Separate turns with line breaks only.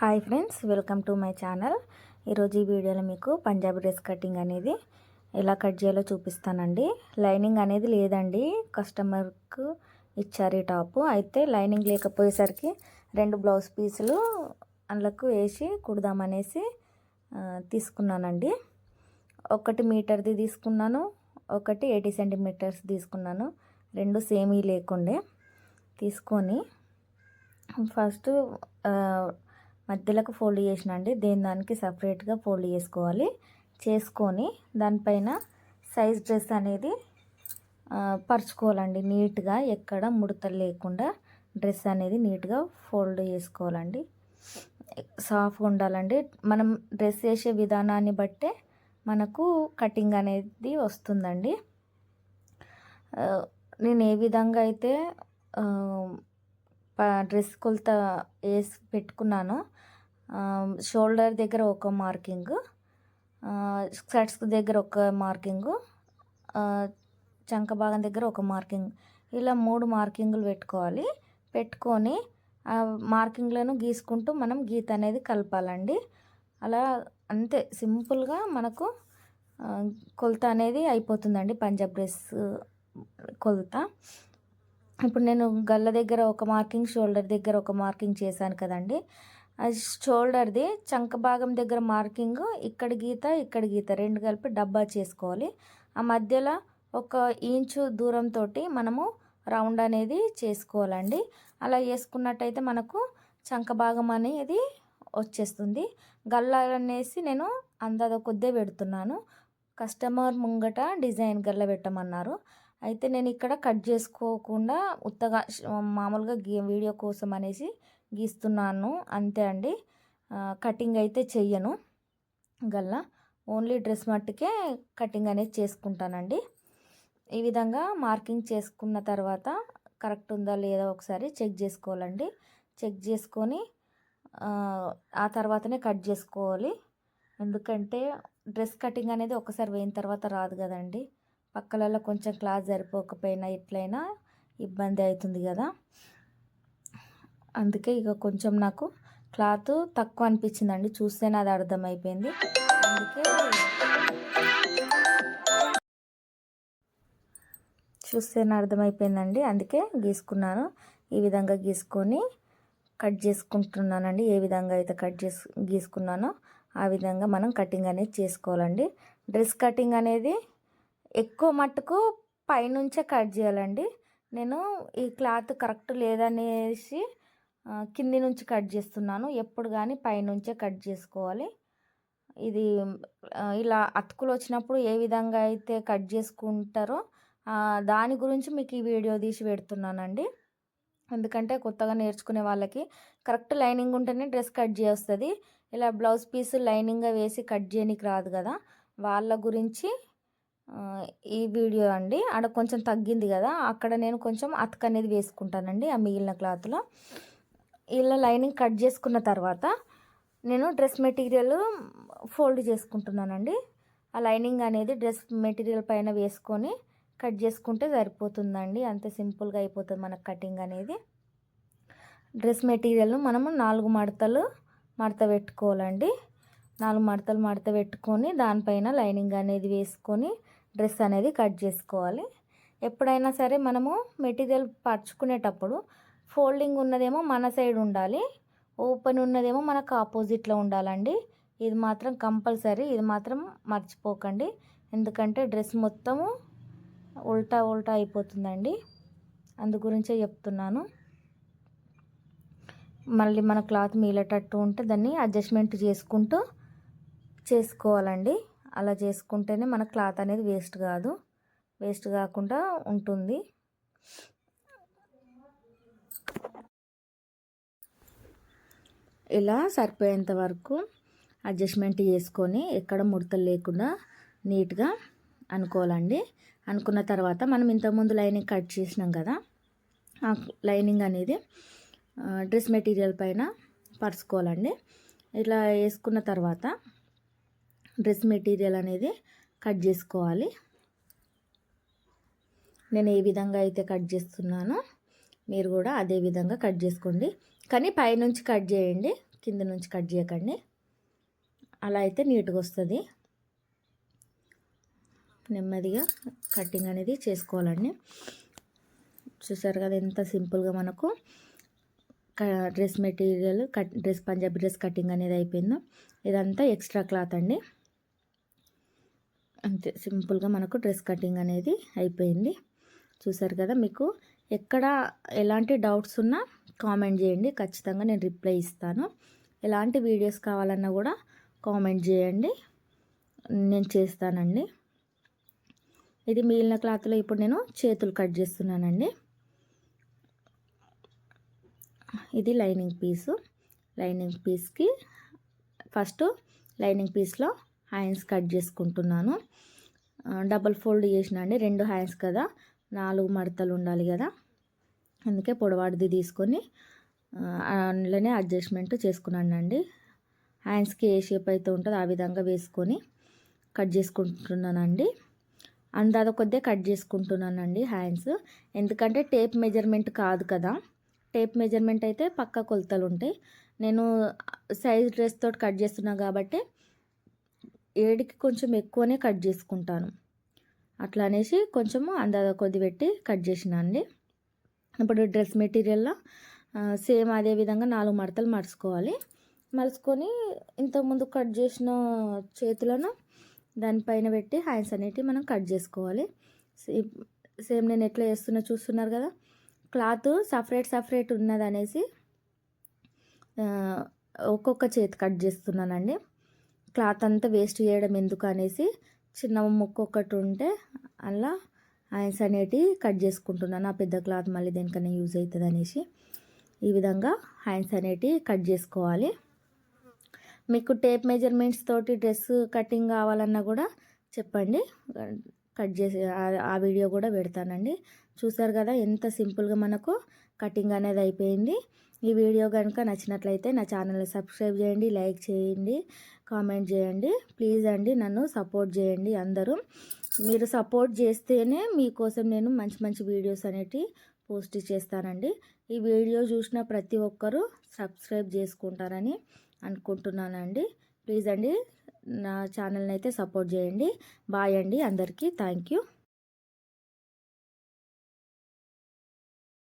Hi friends welcome to my channel. ఈరోజు ఈ వీడియోలో మీకు పంజాబీ డ్రెస్ కటింగ్ అనేది ఎలా కట్ చేయాలో చూపిస్తానండి. లైనింగ్ అనేది లేదండి కస్టమర్కు ఇచ్చారు ఈ టాపు. అయితే లైనింగ్ లేకపోయేసరికి రెండు బ్లౌజ్ పీసులు అందులోకి వేసి కుడదామనేసి తీసుకున్నానండి. ఒకటి మీటర్ది తీసుకున్నాను ఒకటి ఎయిటీ సెంటీమీటర్స్ తీసుకున్నాను. రెండు సేమీ లేకుండే తీసుకొని ఫస్ట్ మధ్యలోకి ఫోల్డ్ చేసిన అండి దేని దానికి సపరేట్గా ఫోల్డ్ చేసుకోవాలి? చేసుకొని దానిపైన సైజ్ డ్రెస్ అనేది పరుచుకోవాలండి. నీట్గా ఎక్కడ ముడతలు లేకుండా డ్రెస్ అనేది నీట్గా ఫోల్డ్ చేసుకోవాలండి. సాఫ్ట్గా ఉండాలండి. మనం డ్రెస్ వేసే విధానాన్ని బట్టే మనకు కటింగ్ అనేది వస్తుందండి. నేను ఏ విధంగా అయితే డ్రెస్ కొలత వేసి పెట్టుకున్నాను. షోల్డర్ దగ్గర ఒక మార్కింగ్ ఆ, స్కర్ట్స్ దగ్గర ఒక మార్కింగ్ చంక భాగం దగ్గర ఒక మార్కింగ్. ఇలా మూడు మార్కింగులు పెట్టుకోవాలి. పెట్టుకొని ఆ మార్కింగ్లను గీసుకుంటూ మనం గీత అనేది కలపాలండి. అలా అంతే సింపుల్గా మనకు కొలత అనేది అయిపోతుందండి. పంజాబ్ డ్రెస్ కొలత. ఇప్పుడు నేను గల్ల దగ్గర ఒక మార్కింగ్ షోల్డర్ దగ్గర ఒక మార్కింగ్ చేశాను కదండి. అది షోల్డర్ది చంక భాగం దగ్గర మార్కింగ్ ఇక్కడ గీత ఇక్కడ గీత రెండు కలిపి డబ్బా చేసుకోవాలి. ఆ మధ్యలో ఒక ఇంచు దూరంతో మనము రౌండ్ అనేది చేసుకోవాలండి. అలా చేసుకున్నట్టయితే మనకు చంక భాగం అనేది వచ్చేస్తుంది. గల్ల అనేసి నేను అందాద కొద్దే పెడుతున్నాను. కస్టమర్ ముంగట డిజైన్ గల్ల పెట్టమన్నారు. అయితే నేను ఇక్కడ కట్ చేసుకోకుండా ఉత్తగా మామూలుగా వీడియో కోసం అనేసి గీస్తున్నాను. అంతే అండి. కటింగ్ అయితే చెయ్యను. గల్లా ఓన్లీ డ్రెస్ మట్టుకే కటింగ్ అనేది చేసుకుంటానండి. ఈ విధంగా మార్కింగ్ చేసుకున్న తర్వాత కరెక్ట్ ఉందా లేదా ఒకసారి చెక్ చేసుకోవాలండి. చెక్ చేసుకొని ఆ, ఆ తర్వాతనే కట్ చేసుకోవాలి. ఎందుకంటే డ్రెస్ కటింగ్ అనేది ఒకసారి వేయిన తర్వాత రాదు కదండి. పక్కలలో కొంచెం క్లాత్ సరిపోకపోయినా ఎట్లయినా ఇబ్బంది అవుతుంది కదా. అందుకే ఇక కొంచెం నాకు క్లాత్ తక్కువ అనిపించిందండి. చూస్తేనే అది అర్థమైపోయింది. అందుకే చూస్తేనే అర్థమైపోయిందండి. అందుకే గీసుకున్నాను. ఈ విధంగా గీసుకొని కట్ చేసుకుంటున్నానండి. ఏ విధంగా అయితే కట్ చేసు గీసుకున్నానో ఆ విధంగా మనం కటింగ్ అనేది చేసుకోవాలండి. డ్రెస్ కటింగ్ అనేది ఎక్కువ మట్టుకు పైనుంచే కట్ చేయాలండి. నేను ఈ క్లాత్ కరెక్ట్ లేదనేసి కింది నుంచి కట్ చేస్తున్నాను. ఎప్పుడు కానీ పైనుంచే కట్ చేసుకోవాలి. ఇది ఇలా అతుకులు వచ్చినప్పుడు ఏ విధంగా అయితే కట్ చేసుకుంటారో దాని గురించి మీకు ఈ వీడియో తీసి పెడుతున్నానండి. ఎందుకంటే కొత్తగా నేర్చుకునే వాళ్ళకి కరెక్ట్ లైనింగ్ ఉంటేనే డ్రెస్ కట్ చేస్తుంది. ఇలా బ్లౌజ్ పీస్ లైనింగ్గా వేసి కట్ చేయనికి రాదు కదా. వాళ్ళ గురించి ఈ వీడియో అండి. ఆడ కొంచెం తగ్గింది కదా. అక్కడ నేను కొంచెం అతక అనేది వేసుకుంటానండి ఆ మిగిలిన క్లాత్లో. ఇలా లైనింగ్ కట్ చేసుకున్న తర్వాత నేను డ్రెస్ మెటీరియల్ ఫోల్డ్ చేసుకుంటున్నానండి. ఆ లైనింగ్ అనేది డ్రెస్ మెటీరియల్ పైన వేసుకొని కట్ చేసుకుంటే సరిపోతుందండి. అంతే సింపుల్గా అయిపోతుంది మనకు కటింగ్ అనేది. డ్రెస్ మెటీరియల్ను మనము నాలుగు మడతలు మడత పెట్టుకోవాలండి. నాలుగు మడతలు మడత పెట్టుకొని దానిపైన లైనింగ్ అనేది వేసుకొని డ్రెస్ అనేది కట్ చేసుకోవాలి. ఎప్పుడైనా సరే మనము మెటీరియల్ పరుచుకునేటప్పుడు ఫోల్డింగ్ ఉన్నదేమో మన సైడ్ ఉండాలి. ఓపెన్ ఉన్నదేమో మనకు ఆపోజిట్లో ఉండాలండి. ఇది మాత్రం కంపల్సరీ ఇది మాత్రం మర్చిపోకండి. ఎందుకంటే డ్రెస్ మొత్తము ఉల్టా ఉల్టా అయిపోతుందండి. అందు గురించే చెప్తున్నాను. మళ్ళీ మన క్లాత్ మీలేటట్టు ఉంటే దాన్ని అడ్జస్ట్మెంట్ చేసుకుంటూ చేసుకోవాలండి. అలా చేసుకుంటేనే మన క్లాత్ అనేది వేస్ట్ కాదు. వేస్ట్ కాకుండా ఉంటుంది. ఇలా సరిపోయేంత వరకు అడ్జస్ట్మెంట్ చేసుకొని ఎక్కడ ముడతలు లేకుండా నీట్గా అనుకోవాలండి. అనుకున్న తర్వాత మనం ఇంతకుముందు లైనింగ్ కట్ చేసినాం కదా ఆ లైనింగ్ అనేది డ్రెస్ మెటీరియల్ పైన పరుచుకోవాలండి. ఇట్లా వేసుకున్న తర్వాత డ్రెస్ మెటీరియల్ అనేది కట్ చేసుకోవాలి. నేను ఏ విధంగా అయితే కట్ చేస్తున్నానో మీరు కూడా అదే విధంగా కట్ చేసుకోండి. కానీ పైనుంచి కట్ చేయండి కింద నుంచి కట్ చేయకండి. అలా అయితే నీట్గా వస్తుంది. నెమ్మదిగా కటింగ్ అనేది చేసుకోవాలండి. చూసారు కదా ఎంత సింపుల్గా మనకు dress material cut dress Punjabi dress cutting అనేది అయిపోయిందో. ఇదంతా ఎక్స్ట్రా క్లాత్ అండి. అంతే సింపుల్గా మనకు డ్రెస్ కటింగ్ అనేది అయిపోయింది. చూసారు కదా మీకు ఎక్కడ ఎలాంటి డౌట్స్ ఉన్నా కామెంట్ చేయండి. ఖచ్చితంగా నేను రిప్లై ఇస్తాను. ఎలాంటి వీడియోస్ కావాలన్నా కూడా కామెంట్ చేయండి. నేను చేస్తానండి. ఇది మిగిలిన క్లాత్లో ఇప్పుడు నేను చేతులు కట్ చేస్తున్నానండి. ఇది లైనింగ్ పీసు. లైనింగ్ పీస్కి ఫస్ట్ లైనింగ్ పీస్లో హ్యాండ్స్ కట్ చేసుకుంటున్నాను. డబల్ ఫోల్డ్ చేసిన అండి రెండు హ్యాండ్స్ కదా నాలుగు మడతలు ఉండాలి కదా. అందుకే పొడవాడిది తీసుకొని అందులోనే అడ్జస్ట్మెంట్ చేసుకున్నాను అండి. హ్యాండ్స్కి ఏ షేప్ అయితే ఉంటుందో ఆ విధంగా వేసుకొని కట్ చేసుకుంటున్నానండి అందాద కొద్దే కట్ చేసుకుంటున్నానండి హ్యాండ్స్. ఎందుకంటే టేప్ మెజర్మెంట్ కాదు కదా. టేప్ మెజర్మెంట్ అయితే పక్క కొలతలు ఉంటాయి. నేను సైజ్ డ్రెస్ తోటి కట్ చేస్తున్నా కాబట్టి ఏడికి కొంచెం ఎక్కువనే కట్ చేసుకుంటాను. అట్లా అనేసి కొంచెము అందాద కొద్ది పెట్టి కట్ చేసిన అండి ఇప్పుడు డ్రెస్ మెటీరియల్లో సేమ్ అదే విధంగా నాలుగు మడతలు మడుచుకోవాలి. మలుచుకొని ఇంతకుముందు కట్ చేసిన చేతులను దానిపైన పెట్టి హ్యాండ్స్ అనేటివి మనం కట్ చేసుకోవాలి. సేమ్ నేను ఎట్లా చేస్తున్నా చూస్తున్నారు కదా? క్లాత్ సపరేట్ సపరేట్ ఉన్నదనేసి ఒక్కొక్క చేతి కట్ చేస్తున్నానండి. క్లాత్ అంతా వేస్ట్ చేయడం ఎందుకు అనేసి చిన్న ముక్క ఒకటి ఉంటే అలా ఆయన్స్ అనేటివి కట్ చేసుకుంటున్నాను. ఆ పెద్ద క్లాత్ మళ్ళీ దేనికైనా యూజ్ అవుతుంది అనేసి ఈ విధంగా హ్యాండ్స్ అనేటివి కట్ చేసుకోవాలి. మీకు టేప్ మెజర్మెంట్స్ తోటి డ్రెస్ కటింగ్ కావాలన్నా కూడా చెప్పండి. కట్ చేసి ఆ వీడియో కూడా పెడతానండి. చూసారు కదా ఎంత సింపుల్గా మనకు కటింగ్ అనేది అయిపోయింది. ఈ వీడియో కనుక నచ్చినట్లయితే నా ఛానల్ని సబ్స్క్రైబ్ చేయండి లైక్ చేయండి కామెంట్ చేయండి. ప్లీజ్ అండి నన్ను సపోర్ట్ చేయండి అందరూ. మీరు సపోర్ట్ చేస్తేనే మీకోసం నేను మంచి మంచి వీడియోస్ అనేటివి పోస్ట్ చేస్తానండి. ఈ వీడియో చూసిన ప్రతి ఒక్కరూ సబ్స్క్రైబ్ చేసుకుంటారని అనుకుంటున్నానండి. ప్లీజ్ అండి నా ఛానల్ని అయితే సపోర్ట్ చేయండి. బాయ్ అండి అందరికీ. Thank you.